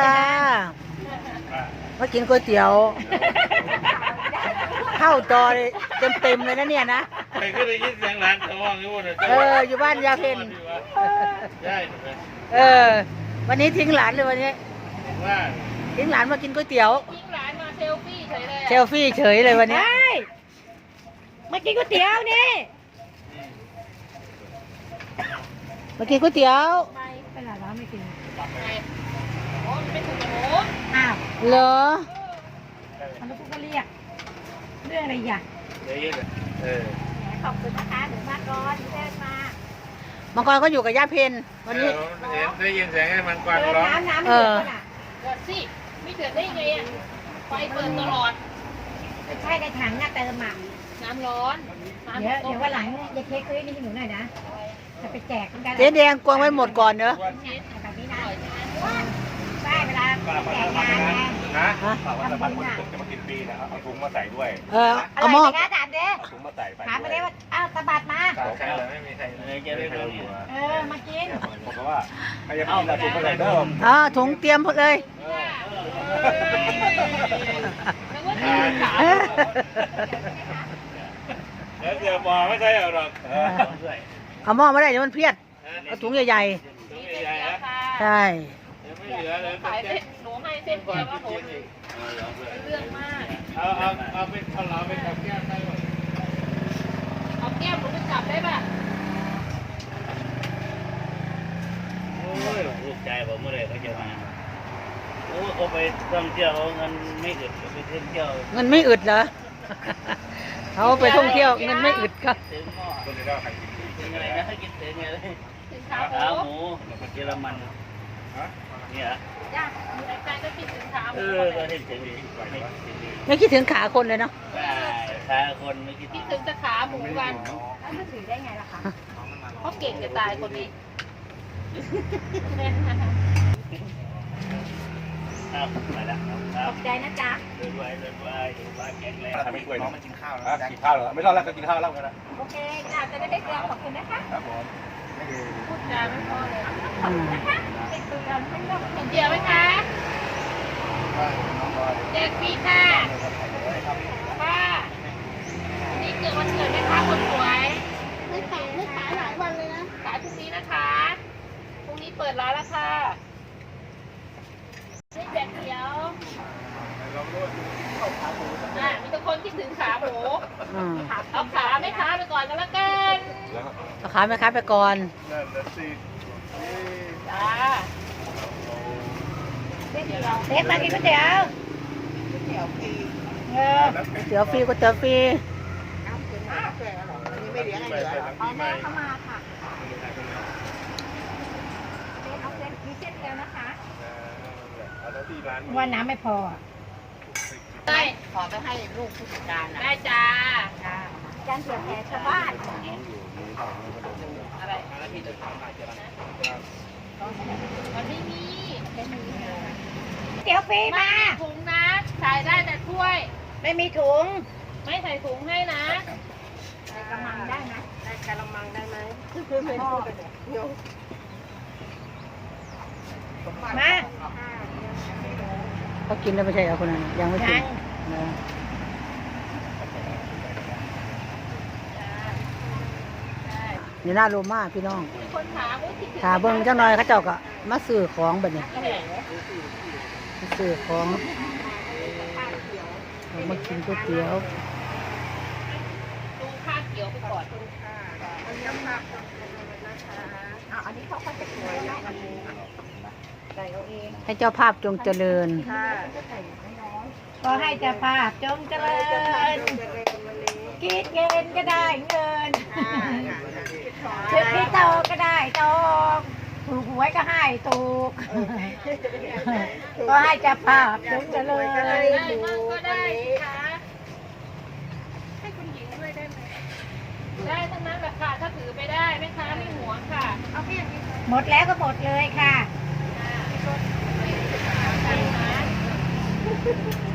ค่ะมากินก๋วยเตี๋ยว เข้าจอเลยเต็มๆเลยนะเนี่ยนะไปก็ได้ยินเสียงร้านเขาว่างี้ว่าเอออยู่บ้านยาเพ็ญใช่เออ วันนี้ทิ้งหลานเลยวันนี้ว่าทิ้งหลานมากินก๋วยเตี๋ยวทิ้งร้านมาเซลฟี่เฉยเลยเซลฟี่เฉยเลยวันนี้มากินก๋วยเตี๋ยวนี่มากินก๋วยเตี๋ยวไปหลาร้านไม่กิน ไงโอ้ไม่ถูกกับหนู อ้าว เหรอมันแล้วกูก็เรียก เรื่องอะไรอย่างได้ยินเออขอบคุณนะคะหนูมาก่อนเดินมามังกรก็อยู่กับย่าเพนวันนี้ เห็นได้ยินเสียงไอ้มันกวาดเดินร้องน้ำน้ำไม่เดือดขนาดเดือดสิไม่เดือดได้ยังไงอะไฟเปิดตลอดไม่ใช่ในถังน่ะเติมอะน้ำร้อนน้ำเดี๋ยวต้มเดี๋ยววันหลังยายเค้กซื้อนี่ให้หนูหน่อยนะจะไปแจกเหมือนกันเจ๊แดงกวางไว้หมดก่อนเนอะชีสแบบนี้อนะร่อยใช่ไหมใช่เวลาแจกงานไง นะฮะฝากว่าสะพานคนตึกจะมากินฟรีนะครับเอาถุงมาใส่ด้วยเอออเอาร่หม้ออยไหมคะถามเด้เอาถุงมาใส่ไปถามไปเลยว่าอ้าวตะบัดมา ใครเลยไม่มีใครเลยจะได้รู้อยู่เออ มากินผมก็ว่าใครจะกินเอาถุงมาใส่เดิมอ่าถุงเตรียมเลยแล้วก็ถือขาแล้วเดี๋ยวมองไม่ใช่หรอกเอาหม้อมาได้เดี๋ยวมันเพี้ยนเอาถุงใหญ่ถุงใหญ่ๆนะค่ะๆใช่ ยังไม่เหลือเลยขายเส้นหนูให้เส้นเดียวว่าหนู เรื่องมาก เอาเอาเอาเป็นขลาเป็นกับแก้มได้หมดเอาแก้วหนูไปจับได้ป่ะโอ้ยลูกใจผมเมื่อไหรเขาจะมาโอ้เขาไปท่องเที่ยวเอาเงินไม่อึดไปเที่ยวเที่ยวเงินไม่อึดเหรอ เขาไปท่องเที่ยวเงินไม่อึดครับถึงหม้อคนจะได้ใครกินฟรีถึงอะไรนะกินถึงอะไรถึงขาขาหมูหมูเยอรมัน เนี่ยจ้ามีรายการก็คิดถึงขาหเอมูอก็เห็นถึงดีไม่ถึงดีไม่คิดถึงขาคนเลยเนาะขาคนไม่คิดคิดถึงแต่ขาหมูกันแล้วมาถือได้ไงล่ะคะเพราะเก่งจะตายคนนี้ ครับมาแล้วคขรัอบบใจนะจ๊ะเดินไว้เดินไว้เดินไว้แข็งแรงทำไม่ช่วยน้องมันกินข้าวแล้วกินข้าวเหรอไม่รอดแล้วก็กินข้าวแล้วกันนะโอเคจ้าจะได้ไม่เกลือขอบคุณนะคะ ครับผมพูดจาไม่พอเลย อืมไม่ เกลือไม่ต้องเห็นเดียวไหมคะแจกฟรีค่ะค่ะนี่เกิดวันเกิดไหมคะคนสวยไม่ขายไม่ขายหลายวันเลยนะขายพรุ่งนี้นะคะพรุ่งนี้เปิดร้านแล้วค่ะนี่แจกเดียวอะมีแต่คนคิดถึงขาหมูอืมเอาขาไหมคะไปก่อนก็แล้วกัน เอาขายไหมครับไปก่อน นั่นนะสิจ้าเล็กมากินก๋วยเตี๋ยวเออเตี๋ยวฟรีก๋วยเตี๋ยวฟรีไม่เลี้ยงอะไรเหรอเอาแม่เข้ามาค่ะเส้นเอาเส้นมีเส้นเดียวนะคะเอาแล้วที่ร้านว่าน้ำไม่พออะได้ขอไปให้ลูกผู้จัดการนะได้จ้าการเสียแผลชาวบ้านอะไรมันไม่มีเตี๋ยวฟรีไม่มามีถุงนะใส่ได้แต่ถ้วย ไม่มีถุง ไม่ใส่ถุงให้นะใส่กระมังได้ไหมได้กระมังได้ไหมคือไมาเขากินแล้วไม่ใช่เหรอคนนั้นยังไม่กิยัน ง เนอะอยู่หน้าโรม่าพี่น้องมีคนถามว่าคิดถึงถาเบิ้งจังหน่อยเขาเจ้าก็มาซื้อของแบบนี้แหละมาซื้อของเรามากินก๋วยเตี๋ยวดูข้าวเขียวไปก่อนเอาอันนี้เขาก็จะสวยนะอันนี้ใส่เอาเองให้เจ้าภาพจงเจริญก็ให้เจ้าภาพจงเจริญคิดเงินก็ได้เงิน ชุดที่โตก็ได้โตถูกหวยก็ให้ถูกก็ให้เจ้าภาพจงเจริญได้มั่งก็ได้สิคะให้คุณหญิงด้วยได้ไหมได้ทั้งนั้นแหละค่ะถ้าถือไปได้แม่ค้าไม่หวงค่ะเอาเพียงนี้หมดแล้วก็หมดเลยค่ะย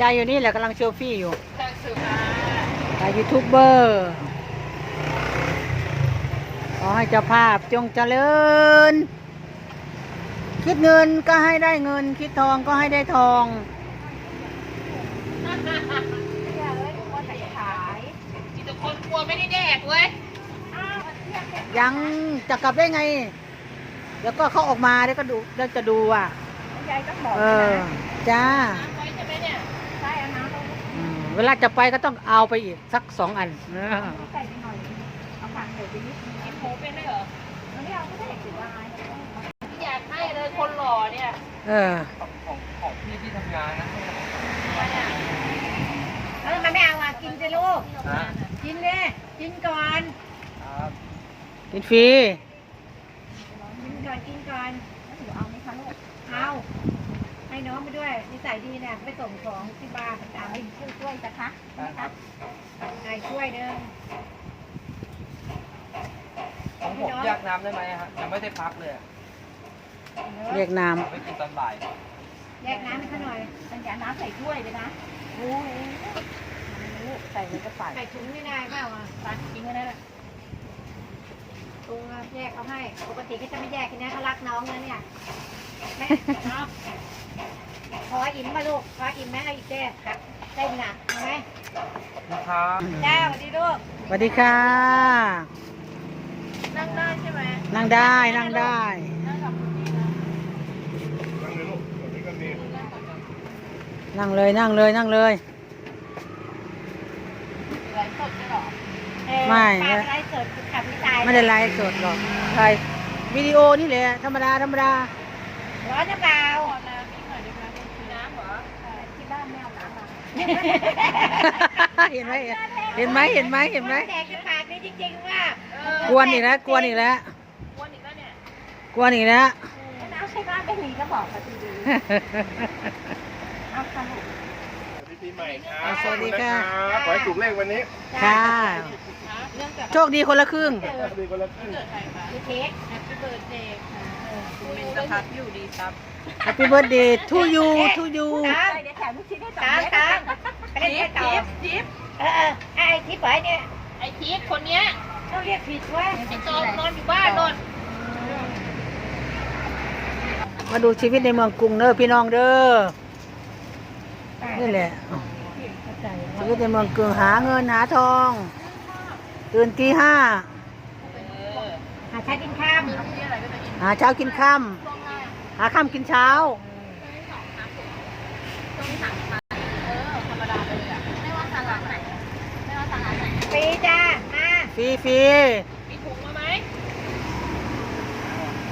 ยายอยู่นี่แหละกำลังเซลฟี่อยู่จังสุดค่ะยายยูทูบเบอร์ขอให้เจ้าภาพจงเจริญ คิดเงินก็ให้ได้เงิน คิดทองก็ให้ได้ทองจิตคนกลัวไม่ได้แดกเว้ยยังจะกลับได้ไง แล้วก็เขาออกมาแล้วก็ดูแล้วจะดูอะ ยายต้องบอกเออจ้า น้ำ วลาจะไปก็ต้องเอาไปอีกสักสองอันเออใส่ไปหน่อย เอาผักใส่ไปนิดนึงกินหมูเป็นได้วยเหรอเอาไม่เอาก็ได้ถือว่าอายไม่อยากให้เลยคนหล่อเนี่ย เออแล้วทำไมไม่เอาอะกินสิลูก กินเลยกินก่อน กินฟรี กินก่อนกินก่อนเอาไหมคะลูก เอาให้ น้องไปด้วยนิสัยดีเนี่ยไปส่งของที่บ้านตามไปช่วยช่วยนะคะนะครับนายช่วยเด้อของผมแยกน้ำได้ไหมฮะยังไม่ได้พักเลยอะเรียกน้ไม่กินตอนบ่ายแยกน้ำให้เขาหน่อยเป็นแกน้ำใส่ถ้วยเลยนะโอ้โหใส่ในกระป๋าใส่ถุงไม่ได้เปล่าอะตัดทิ้งไว้นั่นแหละตัวแยกเขาให้ ปกติก็จะไม่แยกทีนี้เขารักน้องนะเนี่ยแม่เอา ขออิ่มมาลูก ขออิ่มไหมเอาอีกเจ้ครับเต้นน่ะไหมนะครับแจ้าสวัสดีลูก สวัสดีค่ะ นั่งได้ใช่ไหมนั่งได้นั่งได้นั่งกับคุณดีนะนั่งเลยลูกตรงนี้ก็มีนั่งเลยนั่งเลยนั่งเลยไลฟ์สดด้วยเหรอเออไม่ไลฟ์สดคือขับพี่ตายไม่ได้ไลฟ์สดหรอกถ่ายวิดีโอนี่แหละธรรมดาธรรมดาร้อนหรือเปล่า เห็นไหมเห็นไหมเห็นไหมเห็นไหมแดกจะปากนี่จริงๆว่ากวนอีกแล้วกวนอีกแล้ววนอีกแล้วเนี่ยกวนอีกแล้วน้ำใช่บ้านไม่มีก็บอกกันดีๆเอาสนุกสวัสดีปีใหม่ครับอ่าสวัสดีค่ะขอบณนรับขอให้ถูกเลขวันนี้ ค่ะเรื่องจากโชคดีคนละครึ่งสวัสดีคนละครึ่งเกิดใครคะมีเค้กแฮปปี้เบิร์ดเดย์ค่ะ เป็นสภาพอยู่ดีครับ Happy birthday to you to you ตามเดี๋ยวแถมลูกชิ้นให้ตามตามไปเล่นแค่ต่อทิปทิปเออเออไอ้ทิพย์เหรอเนี่ยไอทิปคนเนี้ยต้องเรียกผิดเว่าไอจอมนอนอยู่บ้านนอนมาดูชีวิตในเมืองกรุงเด้อพี่น้องเด้อนี่แหละชีวิตในเมืองกรุงหาเงินหาทอง ตื่นตีห้าหาชากินข้าม หาเช้ากินค่ำหาค่ำกินเช้าปีจ้ามาฟรีฟรีมีถุงมาไหม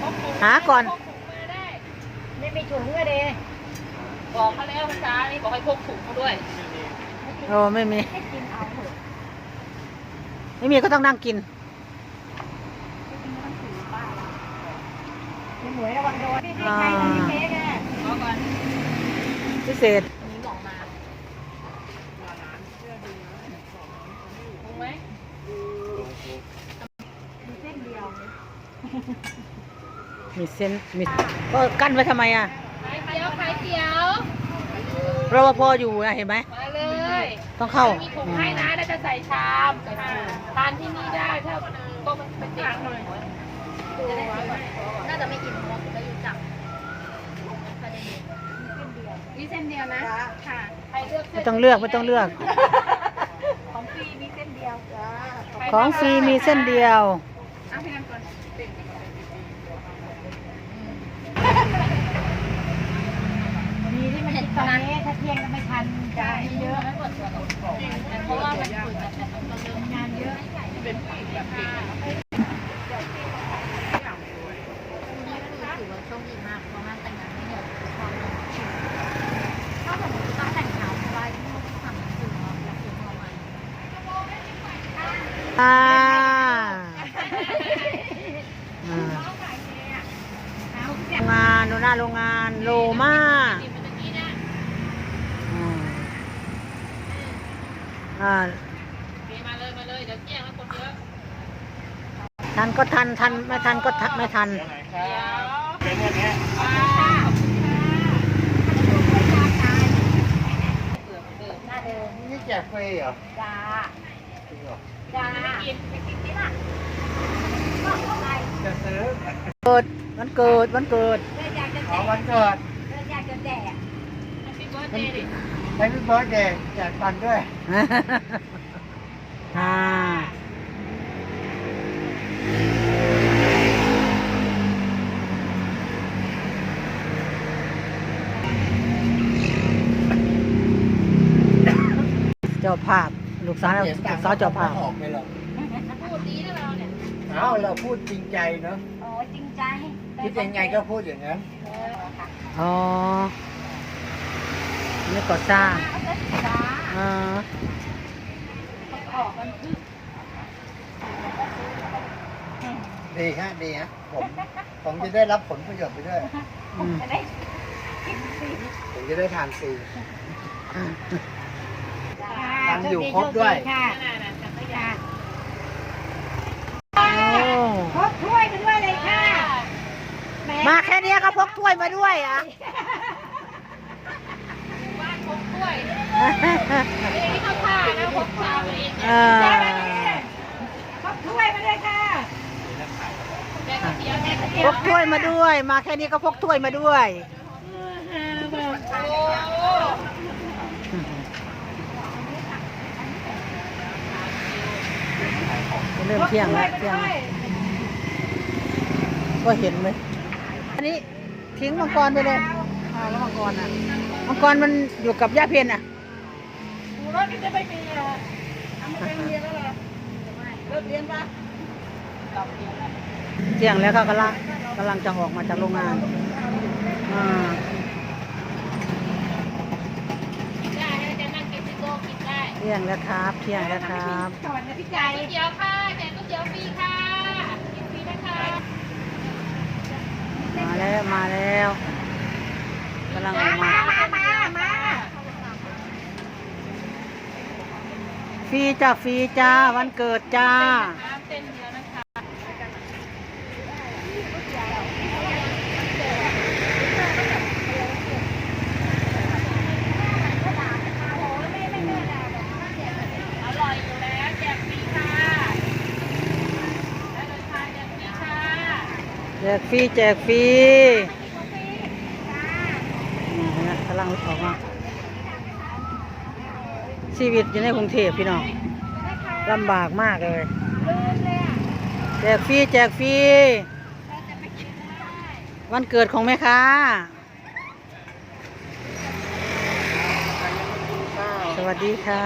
พกถุงหาก่อน พกถุงมาได้ ไม่มีถุงเลยเด้บอกเขาแล้วภาษานี่บอกให้พกถุงมาด้วยโอ้ไม่มี ให้กินเอาเถอะไม่มีก็ต้องนั่งกิน ไม่ หมวยระวังโดนให้ใครเลยเค้กอะขอก่อนพิเศษมีหมาถุงไหมมีเส้นเดียวมีเส้นมีก็กั้นไว้ทำไมอะไข่เจียวไข่เจียวรปภอยู่นะเห็นไหมมาเลยต้องเข้ามีถุงให้นะแล้วจะใส่ชามทานที่นี่ได้ถ้าโต๊ะมันเป็นเด็กหน่อย น่าจะไม่อิ่มเพราะไม่รู้จักมีเส้นเดียวนะ ค่ะใครเลือกไม่ต้องเลือกไม่ต้องเลือก ของฟรีมีเส้นเดียวจ้าของฟรีมีเส้นเดียวเอาพี่นันก่อนมีที่มันตอนนี้ถ้าเที่ยงก็ไม่ทันจะเยอะเพราะว่ามันเปิดงานเยอะเป็นผู้หญิงแบบเก่ง อ่าอ่าโรงงานดูหน้าโรงงานโลมาอ่ามาเลยมาเลยเดี๋ยวเที่ยงแล้วคนเยอะทันก็ทันทันไม่ทันก็ทันไม่ทันเดี๋ยวเป็นวันนี้ป้าเแจกฟรีเหรอจ้า จ้ากินไปกินนี่ล่ะบอกอะไรจะซื้อเกิดวันเกิดวันเกิดเธออยากจะขอแจกวันเกิดเธออยากจะแจกพี่เบิร์ดเดย์ดิให้พี่เบิร์ดเดย์แจกปันด้วยอ่าเจ้าภาพ ลูกสาวลูกสาวเจ้าภาพออกไปหรอกพูดดีนะเราเนี่ยเอ้าเราพูดจริงใจเนาะโอ้จริงใจคิดยังไงก็พูดอย่างนั้นเออค่ะอ๋อนี่ก่อสร้างเขาจะจ้าอ่าออกกันคือดีฮะดีฮะผมผมจะได้รับผลประโยชน์ไปด้วยอืมจะได้กินฟรีผมจะได้ทานฟรีจ้าตังค์อยู่ครบด้วย ค่ะน่าน่ะจักรยาค่ะโอ้ครบถ้วยไปด้วยเลยค่ะแหมาแค่เนี้ยก็พกถ้วยมาด้วยอะ บ้านพกกล้วยเอ้ยเข้าท่านะพกชามเองเอเนี่ยอครบถ้วยมาเลยค่ะแจกก๋วยเตี๋ยวแจกก๋วยพเตี๋ยวกถ้วยมาด้วย มาแค่นี้ก็พกถ้วยมาด้วย โอ้ เริ่มเที่ยงแล้วเที่ยงแล้วก็เห็นไหมอันนี้ทิ้งมังกรไปเลยอ้าวแล้วมังกรอะมังกรมันอยู่กับย่าเพียนอะรถจะไม่มีอะทำไม่เป็นเรียนแล้วเหรอเลิกเรียนปะเที่ยงแล้วก็กำลังกำลังจะออกมาจากโรงงานอ่าได้แล้วจะนั่งกินที่โต๊ะกินได้เที่ยงแล้วครับ เที่ยงแล้วครับสวัสดีพี่ใจก๋วยเตี๋ยวค่ะ ฟรีค่ะกินฟรีนะคะมาแล้วมาแล้วกำลังออกมา มามามาฟรีจ้าฟรีจ้าวันเกิดจ้า น้ำเส้นเดียวนะคะ อร่อยอยู่แล้วแจกฟรีค่ะได้เลยค่ะแจกฟรีค่ะ แจกฟรีแจกฟรีนี่เห็นะกำลังออกมาชีวิตอยู่ในกรุงเทพพี่น้องลำบากมากเลยแจกฟรีแจกฟรีวันเกิดของแม่ค้าสวัสดีค่ะ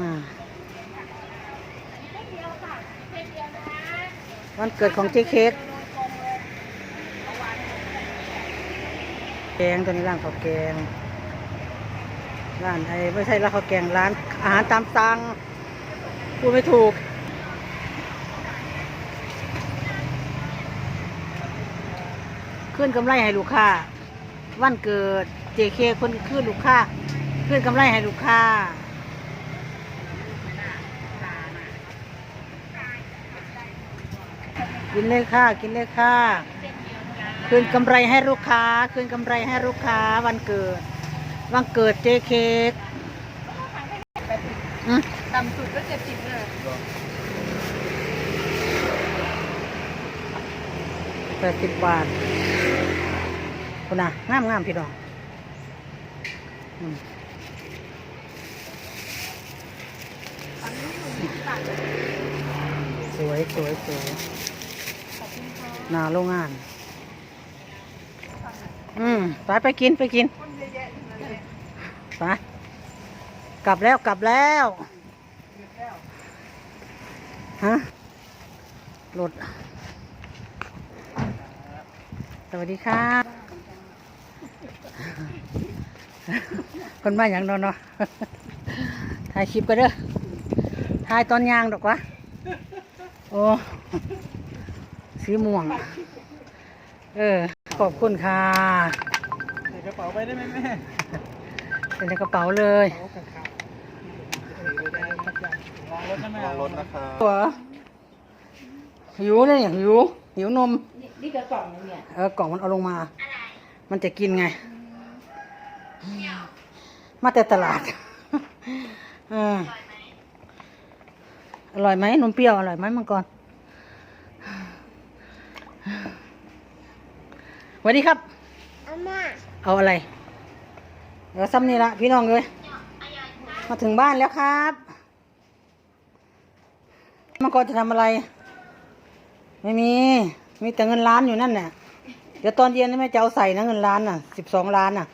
อ่า วันเกิดของเจ๊เค้กแกงตัวนี้ร้านข้าวแกงร้านไอ้ไม่ใช่ร้านข้าวแกงร้านอาหารตามสั่งพูดไม่ถูกขึ้นกำไรให้ลูกค้า วันเกิดเจเคคนขึ้นลูกค้า ขึ้นกำไรให้ลูกค้า กินเลยค่ะ กินเลยค่ะ คืนกำไรให้ลูกค้า คืนกำไรให้ลูกค้าวันเกิด วันเกิดเจเค้กอืมต่ำสุดก็เจ็ดสิบเลยแปดสิบบาทคุณน่ะงามงามพี่น้องอืมสวยสวยสวยห นาโรงงาน อืมไปไปกินไปกินไปกลับแล้วกลับแล้วฮะรถสวัสดีครับคนมาอย่างนอนเนาะถ่ายคลิปก็เด้อถ่ายตอนยางดอกวะโอ้ สีม่วง เออ ขอบคุณค่ะใส่กระเป๋าไปได้ไหมแม่เป็นในกระเป๋าเลยลองรถนะแม่ลองรถนะครับตัวหิวเลยเนี่ยหิวหิวนม นี่กระกล่องนึงเนี่ย เออกล่องมันเอาลงมา มันจะกินไง มาแต่ตลาดเอออร่อยไหมนมเปรี้ยวอร่อยไหมมังกร สวัสดีครับเอาอะไรเดี๋ยวซ้ำนี่ละพี่น้องเลยมาถึงบ้านแล้วครับมังกรจะทำอะไร ไม่มี มีแต่เงินล้านอยู่นั่นน่ะเดี๋ยวตอนเย็นนี่แม่จะเอาใส่นะเงินล้านน่ะสิบสองล้านน่ะ